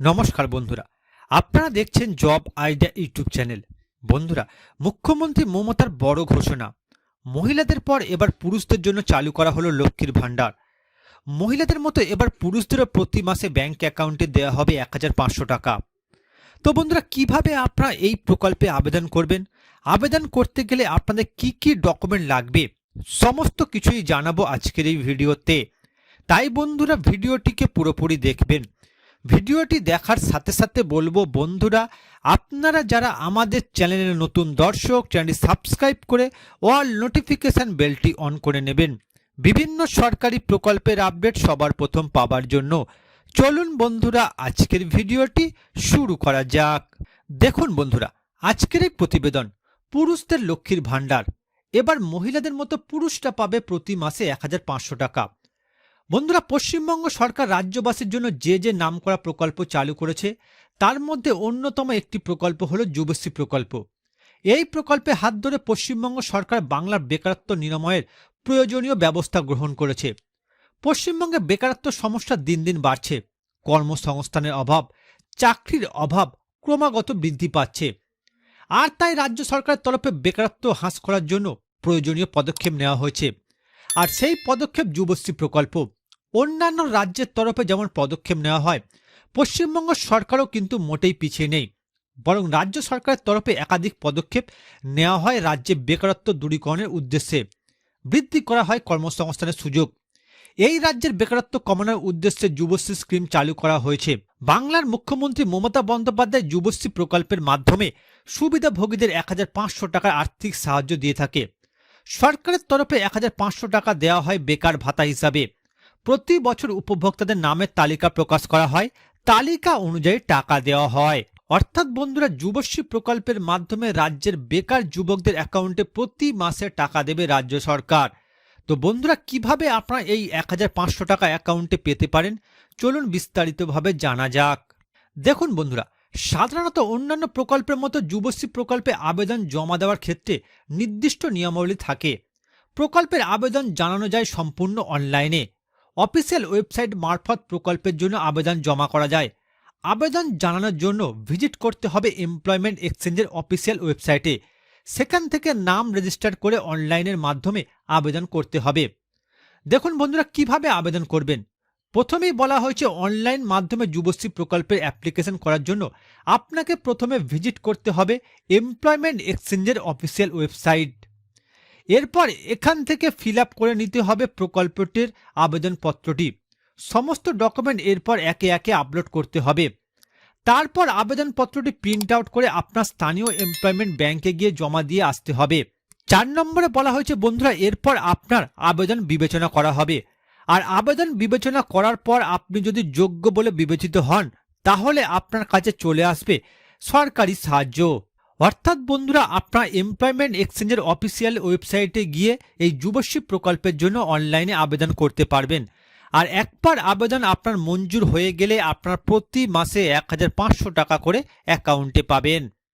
নমস্কার বন্ধুরা। আপনারা দেখছেন জব আইডিয়া ইউটিউব চ্যানেল। বন্ধুরা, মুখ্যমন্ত্রী মমতার বড় ঘোষণা। মহিলাদের পর এবার পুরুষদের জন্য চালু করা হলো লক্ষ্মীর ভাণ্ডার। মহিলাদের মতো এবার পুরুষদেরও প্রতি মাসে ব্যাংক অ্যাকাউন্টে দেওয়া হবে এক হাজার পাঁচশো টাকা। তো বন্ধুরা, কীভাবে আপনারা এই প্রকল্পে আবেদন করবেন? আবেদন করতে গেলে আপনাদের কি কি ডকুমেন্ট লাগবে? সমস্ত কিছুই জানাব আজকের এই ভিডিওতে। তাই বন্ধুরা, ভিডিওটিকে পুরোপুরি দেখবেন। ভিডিওটি দেখার সাথে সাথে বলব বন্ধুরা, আপনারা যারা আমাদের চ্যানেলের নতুন দর্শক, চ্যানেলটি সাবস্ক্রাইব করে অল নোটিফিকেশন বেলটি অন করে নেবেন। বিভিন্ন সরকারি প্রকল্পের আপডেট সবার প্রথম পাবার জন্য। চলুন বন্ধুরা, আজকের ভিডিওটি শুরু করা যাক। দেখুন বন্ধুরা, আজকের এই প্রতিবেদন পুরুষদের লক্ষ্মীর ভাণ্ডার। এবার মহিলাদের মতো পুরুষরা পাবে প্রতি মাসে এক হাজার পাঁচশো টাকা। বন্ধুরা, পশ্চিমবঙ্গ সরকার রাজ্যবাসীর জন্য যে যে নামকরা প্রকল্প চালু করেছে, তার মধ্যে অন্যতম একটি প্রকল্প হলো যুবশ্রী প্রকল্প। এই প্রকল্পে হাত ধরে পশ্চিমবঙ্গ সরকার বাংলার বেকারত্ব নিরাময়ের প্রয়োজনীয় ব্যবস্থা গ্রহণ করেছে। পশ্চিমবঙ্গে বেকারত্ব সমস্যা দিন দিন বাড়ছে। কর্মসংস্থানের অভাব, চাকরির অভাব ক্রমাগত বৃদ্ধি পাচ্ছে। আর তাই রাজ্য সরকারের তরফে বেকারত্ব হ্রাস করার জন্য প্রয়োজনীয় পদক্ষেপ নেওয়া হয়েছে। আর সেই পদক্ষেপ যুবশ্রী প্রকল্প। অন্যান্য রাজ্যের তরফে যেমন পদক্ষেপ নেওয়া হয়, পশ্চিমবঙ্গ সরকারও কিন্তু মোটেই পিছিয়ে নেই। বরং রাজ্য সরকারের তরফে একাধিক পদক্ষেপ নেওয়া হয় রাজ্যে বেকারত্ব দূরীকরণের উদ্দেশ্যে। বৃদ্ধি করা হয় কর্মসংস্থানের সুযোগ। এই রাজ্যের বেকারত্ব কমানোর উদ্দেশ্যে যুবশ্রী স্কিম চালু করা হয়েছে। বাংলার মুখ্যমন্ত্রী মমতা বন্দ্যোপাধ্যায় যুবশ্রী প্রকল্পের মাধ্যমে সুবিধাভোগীদের এক টাকার আর্থিক সাহায্য দিয়ে থাকে। সরকারের তরফে এক হাজার পাঁচশো টাকা দেওয়া হয় বেকার ভাতা হিসাবে। প্রতি বছর উপভোক্তাদের নামের তালিকা প্রকাশ করা হয়। তালিকা অনুযায়ী টাকা দেওয়া হয়। অর্থাৎ বন্ধুরা, যুবশ্রী প্রকল্পের মাধ্যমে রাজ্যের বেকার যুবকদের অ্যাকাউন্টে প্রতি মাসে টাকা দেবে রাজ্য সরকার। তো বন্ধুরা, কীভাবে আপনারা এই এক হাজার পাঁচশো টাকা অ্যাকাউন্টে পেতে পারেন? চলুন বিস্তারিতভাবে জানা যাক। দেখুন বন্ধুরা, সাধারণত অন্যান্য প্রকল্পের মতো যুবশ্রী প্রকল্পে আবেদন জমা দেওয়ার ক্ষেত্রে নির্দিষ্ট নিয়মাবলী থাকে। প্রকল্পের আবেদন জানানো যায় সম্পূর্ণ অনলাইনে। অফিসিয়াল ওয়েবসাইট মারফত প্রকল্পের জন্য আবেদন জমা করা যায়। আবেদন জানানোর জন্য ভিজিট করতে হবে এমপ্লয়মেন্ট এক্সচেঞ্জের অফিসিয়াল ওয়েবসাইটে। সেখান থেকে নাম রেজিস্টার করে অনলাইনের মাধ্যমে আবেদন করতে হবে। দেখুন বন্ধুরা, কীভাবে আবেদন করবেন? প্রথমেই বলা হয়েছে অনলাইন মাধ্যমে যুবশ্রী প্রকল্পের অ্যাপ্লিকেশন করার জন্য আপনাকে প্রথমে ভিজিট করতে হবে এমপ্লয়মেন্ট এক্সচেঞ্জের অফিসিয়াল ওয়েবসাইট। এরপর এখান থেকে ফিল করে নিতে হবে প্রকল্পটির আবেদনপত্রটি। সমস্ত ডকুমেন্ট এরপর একে একে আপলোড করতে হবে। তারপর আবেদনপত্রটি প্রিন্ট আউট করে আপনার স্থানীয় এমপ্লয়মেন্ট ব্যাংকে গিয়ে জমা দিয়ে আসতে হবে। চার নম্বরে বলা হয়েছে, বন্ধুরা, এরপর আপনার আবেদন বিবেচনা করা হবে। আর আবেদন বিবেচনা করার পর আপনি যদি যোগ্য বলে বিবেচিত হন, তাহলে আপনার কাছে চলে আসবে সরকারি সাহায্য। অর্থাৎ বন্ধুরা, আপনার এমপ্লয়মেন্ট এক্সচেঞ্জের অফিসিয়াল ওয়েবসাইটে গিয়ে এই যুবশ্রী প্রকল্পের জন্য অনলাইনে আবেদন করতে পারবেন। আর একবার আবেদন আপনার মঞ্জুর হয়ে গেলে আপনার প্রতি মাসে এক হাজার পাঁচশো টাকা করে অ্যাকাউন্টে পাবেন।